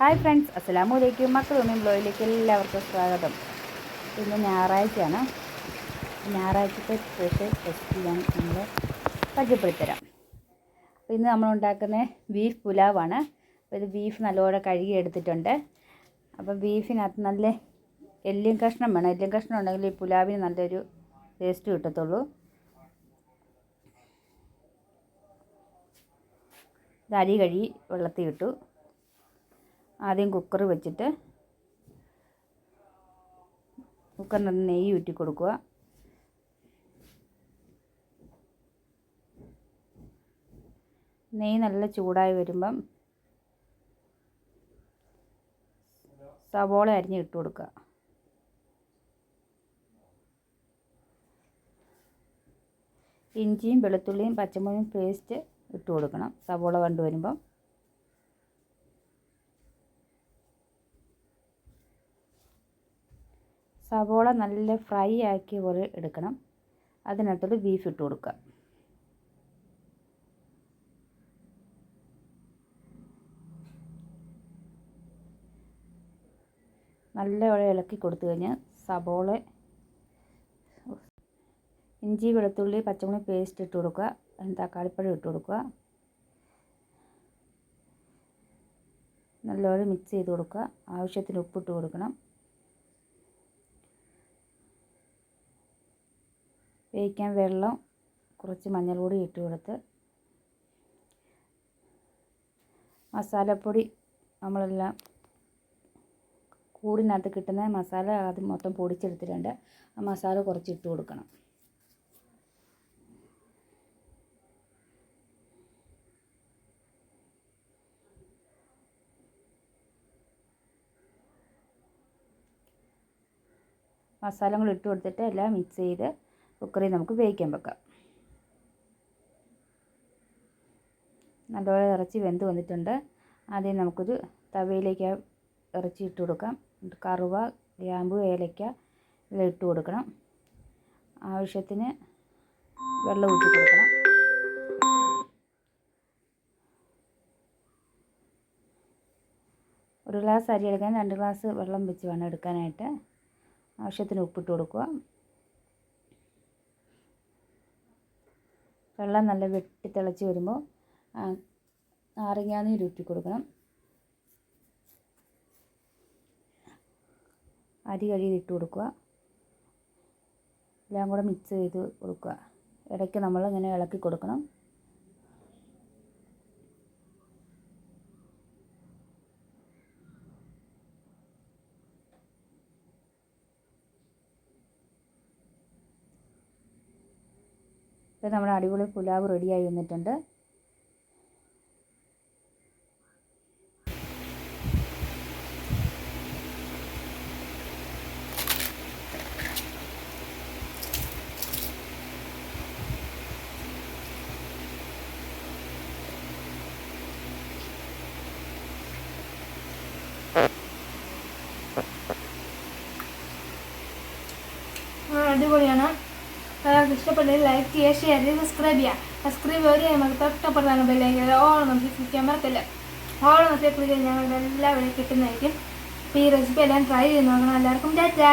Hi friends അസ്സലാമു അലൈക്കും മക്കളുമ്മയും ബ്ലോയിലേക്ക് എല്ലാവർക്കും സ്വാഗതം. ഇന്ന് ഞായറാഴ്ചയാണ്. ഞായറാഴ്ചത്തെ സ്പെഷ്യൽ റെസിപ്പി ഞാൻ നമ്മൾ പരിചയപ്പെടുത്തരാം. അപ്പോൾ ഇന്ന് നമ്മൾ ഉണ്ടാക്കുന്ന ബീഫ് പുലാവാണ്. അപ്പോൾ ഇത് ബീഫ് നല്ലപോലെ കഴുകി എടുത്തിട്ടുണ്ട് അപ്പോൾ ബീഫിനകത്ത് നല്ല എല്ലും കഷ്ണം വേണം. എല്ലും കഷ്ണം ഉണ്ടെങ്കിൽ ഈ പുലാവിന് നല്ലൊരു ടേസ്റ്റ് കിട്ടത്തുള്ളൂ. ഇത് അരി കഴുകി വെള്ളത്തിൽ ഇട്ടു. ആദ്യം കുക്കർ വെച്ചിട്ട് കുക്കറിനകത്ത് നെയ്യ് ഊറ്റി കൊടുക്കുക. നെയ്യ് നല്ല ചൂടായി വരുമ്പം സവോള അരിഞ്ഞ് ഇട്ട് കൊടുക്കുക. ഇഞ്ചിയും വെളുത്തുള്ളിയും പച്ചമുളകും പേസ്റ്റ് ഇട്ട് കൊടുക്കണം. സവോള കണ്ടു വരുമ്പം സവോള നല്ല ഫ്രൈ ആക്കിയ പോലെ എടുക്കണം. അതിനകത്തോട്ട് ബീഫ് ഇട്ട് കൊടുക്കുക. നല്ലപോലെ ഇളക്കി കൊടുത്തു കഴിഞ്ഞാൽ സബോള ഇഞ്ചി വെളുത്തുള്ളി പച്ചമുളക് പേസ്റ്റ് ഇട്ട് കൊടുക്കുക. തക്കാളിപ്പഴം ഇട്ട് കൊടുക്കുക. നല്ലപോലെ മിക്സ് ചെയ്ത് കൊടുക്കുക. ആവശ്യത്തിന് ഉപ്പിട്ട് കൊടുക്കണം. വേവിക്കാൻ വെള്ളം കുറച്ച് മഞ്ഞൾപ്പൊടി ഇട്ട് കൊടുത്ത് മസാലപ്പൊടി നമ്മളെല്ലാം കൂടിനകത്ത് കിട്ടുന്ന മസാല അത് മൊത്തം പൊടിച്ചെടുത്തിട്ടുണ്ട്. ആ മസാല കുറച്ച് ഇട്ട് കൊടുക്കണം. മസാലകൾ ഇട്ട് കൊടുത്തിട്ട് എല്ലാം മിക്സ് ചെയ്ത് കുക്കറിൽ നമുക്ക് വേവിക്കാൻ വെക്കാം. നല്ലപോലെ ഇറച്ചി വെന്ത് വന്നിട്ടുണ്ട്. ആദ്യം നമുക്കൊരു തവയിലേക്ക് ഇറച്ചി ഇട്ട് കൊടുക്കാം. കറുവ ഗ്രാമ്പു ഏലക്ക എല്ലാം ഇട്ട് കൊടുക്കണം. ആവശ്യത്തിന് വെള്ളം ഊറ്റി കൊടുക്കണം. ഒരു ഗ്ലാസ് അരി എടുക്കാൻ രണ്ട് ഗ്ലാസ് വെള്ളം വെച്ച് വേണം എടുക്കാനായിട്ട്. ആവശ്യത്തിന് ഉപ്പിട്ട് കൊടുക്കുക. വെള്ളം നല്ല വെട്ടി തിളച്ച് വരുമ്പോൾ നാരങ്ങാനീര് ഊറ്റി കൊടുക്കണം. അരി കഴുകി ഇട്ട് കൊടുക്കുക. എല്ലാം കൂടെ മിക്സ് ചെയ്ത് കൊടുക്കുക. ഇടയ്ക്ക് നമ്മൾ ഇങ്ങനെ ഇളക്കി കൊടുക്കണം. ഇപ്പോൾ നമ്മുടെ അടിപൊളി പുലാവ് റെഡിയായി വന്നിട്ടുണ്ട്. അടിപൊളിയാണ്. എല്ലാവർക്കും ഇഷ്ടപ്പെട്ടെങ്കിൽ ലൈക്ക് ചെയ്യുക ഷെയർ ചെയ്യുക സബ്സ്ക്രൈബ് ചെയ്യുക. സബ്സ്ക്രൈബ് ഒരു നമുക്ക് തൊട്ടപ്പെടുത്താണ് ബെല്ലെങ്കിൽ ഓൾ നമുക്ക് ക്ലിക്കാൻ മറക്കില്ല ഓൾ നമുക്ക് ക്ലിക്ക് ചെയ്ത് ഞങ്ങളുടെ എല്ലാവരും കിട്ടുന്നതായിരിക്കും. അപ്പോൾ ഈ റെസിപ്പി എല്ലാം ട്രൈ ചെയ്ത് നോക്കണം എല്ലാവർക്കും ടാറ്റാ!